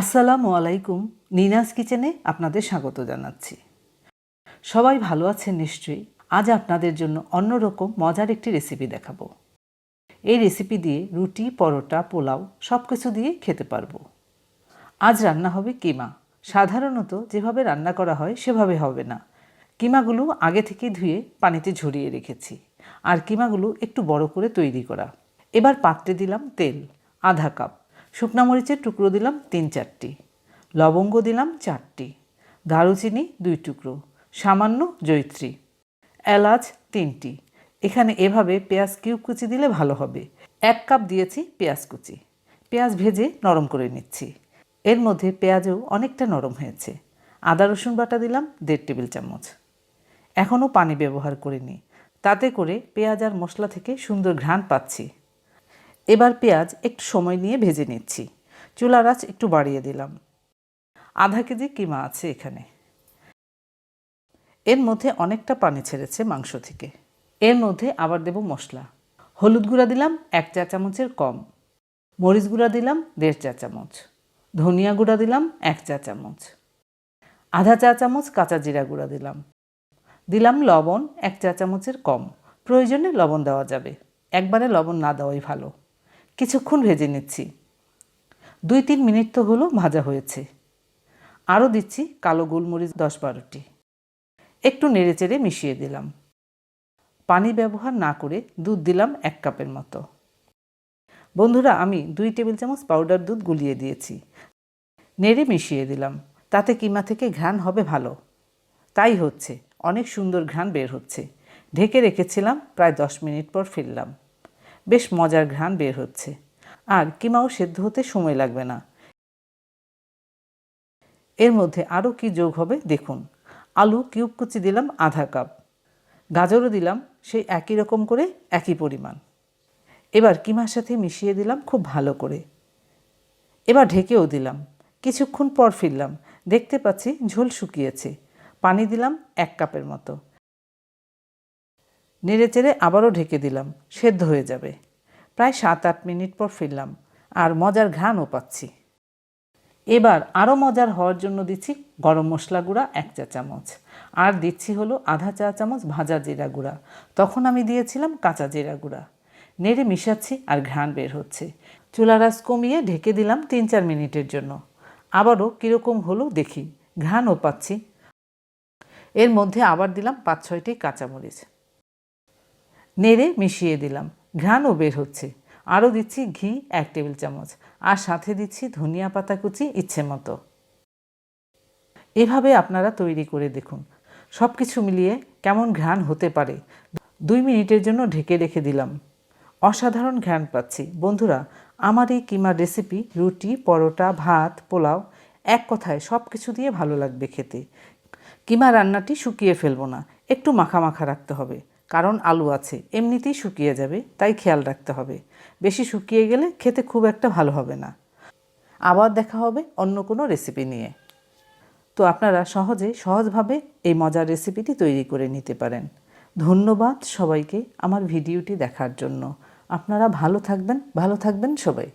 আসসালামু আলাইকুম নিনাজ কিচেনে আপনাদের স্বাগত জানাচ্ছি। সবাই ভালো আছেন নিশ্চয়ই। আজ আপনাদের জন্য অন্যরকম মজার একটি রেসিপি দেখাবো। এই রেসিপি দিয়ে রুটি, পরোটা, পোলাও সব কিছু দিয়ে খেতে পারব। আজ রান্না হবে কিমা। সাধারণত যেভাবে রান্না করা হয় সেভাবে হবে না। কিমাগুলো আগে থেকে ধুয়ে পানিতে ঝরিয়ে রেখেছি। আর কিমাগুলো একটু বড় করে তৈরি করা। এবার পাত্রে দিলাম তেল, আধা কাপ। শুকনা মরিচের টুকরো দিলাম তিন চারটি। লবঙ্গ দিলাম চারটি। দারুচিনি দুই টুকরো। সামান্য জৈত্রী এলাচ তিনটি। এখানে এভাবে পেঁয়াজ কিউব কুচি দিলে ভালো হবে। এক কাপ দিয়েছি পেঁয়াজ কুচি। পেঁয়াজ ভেজে নরম করে নিচ্ছি। এর মধ্যে পেঁয়াজও অনেকটা নরম হয়েছে। আদা, রসুন বাটা দিলাম দেড় টেবিল চামচ। এখনও পানি ব্যবহার করিনি। তাতে করে পেঁয়াজ আর মশলা থেকে সুন্দর ঘ্রাণ পাচ্ছি। এবার পেঁয়াজ একটু সময় নিয়ে ভেজে নিচ্ছি। চুলার আঁচ একটু বাড়িয়ে দিলাম। আধা কেজি কিমা আছে এখানে। এর মধ্যে অনেকটা পানি ছেড়েছে মাংস থেকে। এর মধ্যে আবার দেব মশলা। হলুদ গুঁড়া দিলাম এক চা চামচের কম। মরিচ গুঁড়া দিলাম দেড় চা চামচ। ধনিয়া গুঁড়া দিলাম এক চা চামচ। আধা চা চামচ কাঁচা জিরা গুঁড়া দিলাম। দিলাম লবণ এক চা চামচের কম। প্রয়োজনে লবণ দেওয়া যাবে। একবারে লবণ না দেওয়াই ভালো। কিছুক্ষণ ভেজে নিচ্ছি। দুই তিন মিনিট তো হলো ভাজা হয়েছে। আরও দিচ্ছি কালো গোলমরিচ দশ বারোটি। একটু নেড়েচেড়ে মিশিয়ে দিলাম। পানি ব্যবহার না করে দুধ দিলাম এক কাপের মতো। বন্ধুরা, আমি দুই টেবিল চামচ পাউডার দুধ গুলিয়ে দিয়েছি। নেড়ে মিশিয়ে দিলাম। তাতে কিমা থেকে ঘ্রাণ হবে ভালো। তাই হচ্ছে। অনেক সুন্দর ঘ্রাণ বের হচ্ছে। ঢেকে রেখেছিলাম, প্রায় দশ মিনিট পর ফিরলাম। বেশ মজার ঘ্রাণ বের হচ্ছে। আর কিমাও সেদ্ধ হতে সময় লাগবে না। এর মধ্যে আরও কি যোগ হবে দেখুন। আলু কিউব কুচি দিলাম আধা কাপ। গাজরও দিলাম, সেই একই রকম করে একই পরিমাণ। এবার কিমার সাথে মিশিয়ে দিলাম খুব ভালো করে। এবার ঢেকেও দিলাম। কিছুক্ষণ পর ফিরলাম। দেখতে পাচ্ছি ঝোল শুকিয়েছে। পানি দিলাম এক কাপের মতো। নেড়ে চেড়ে আবারও ঢেকে দিলাম, সেদ্ধ হয়ে যাবে। প্রায় সাত আট মিনিট পর ফিরলাম, আর মজার ঘ্রাণও পাচ্ছি। এবার আরও মজার হওয়ার জন্য দিচ্ছি গরম মশলা গুঁড়া এক চা চামচ, আর দিচ্ছি হলো আধা চা চামচ ভাজা জিরা গুঁড়া। তখন আমি দিয়েছিলাম কাঁচা জিরা গুঁড়া। নেড়ে মিশাচ্ছি আর ঘ্রাণ বের হচ্ছে। চুলা রাস কমিয়ে ঢেকে দিলাম তিন চার মিনিটের জন্য। আবারও কীরকম হলো দেখি, ঘ্রাণও পাচ্ছি। এর মধ্যে আবার দিলাম পাঁচ ছয়টি কাঁচামরিচ। নেড়ে মিশিয়ে দিলাম। ঘ্রাণও বের হচ্ছে। আরও দিচ্ছি ঘি, এক টেবিল চামচ। আর সাথে দিচ্ছি ধনিয়া পাতা কুচি ইচ্ছে মতো। এভাবে আপনারা তৈরি করে দেখুন। সব কিছু মিলিয়ে কেমন ঘ্রাণ হতে পারে। দুই মিনিটের জন্য ঢেকে রেখে দিলাম। অসাধারণ ঘ্রাণ পাচ্ছি। বন্ধুরা, আমার এই কিমার রেসিপি, রুটি, পরোটা, ভাত, পোলাও, এক কথায় সব কিছু দিয়ে ভালো লাগবে খেতে। কিমা রান্নাটি শুকিয়ে ফেলব না। একটু মাখা মাখা রাখতে হবে। কারণ আলু আছে, এমনিতেই শুকিয়ে যাবে, তাই খেয়াল রাখতে হবে। বেশি শুকিয়ে গেলে খেতে খুব একটা ভালো হবে না। আবার দেখা হবে অন্য কোনো রেসিপি নিয়ে। তো আপনারা সহজে, সহজভাবে এই মজার রেসিপিটি তৈরি করে নিতে পারেন। ধন্যবাদ সবাইকে আমার ভিডিওটি দেখার জন্য। আপনারা ভালো থাকবেন ভালো থাকবেন সবাই।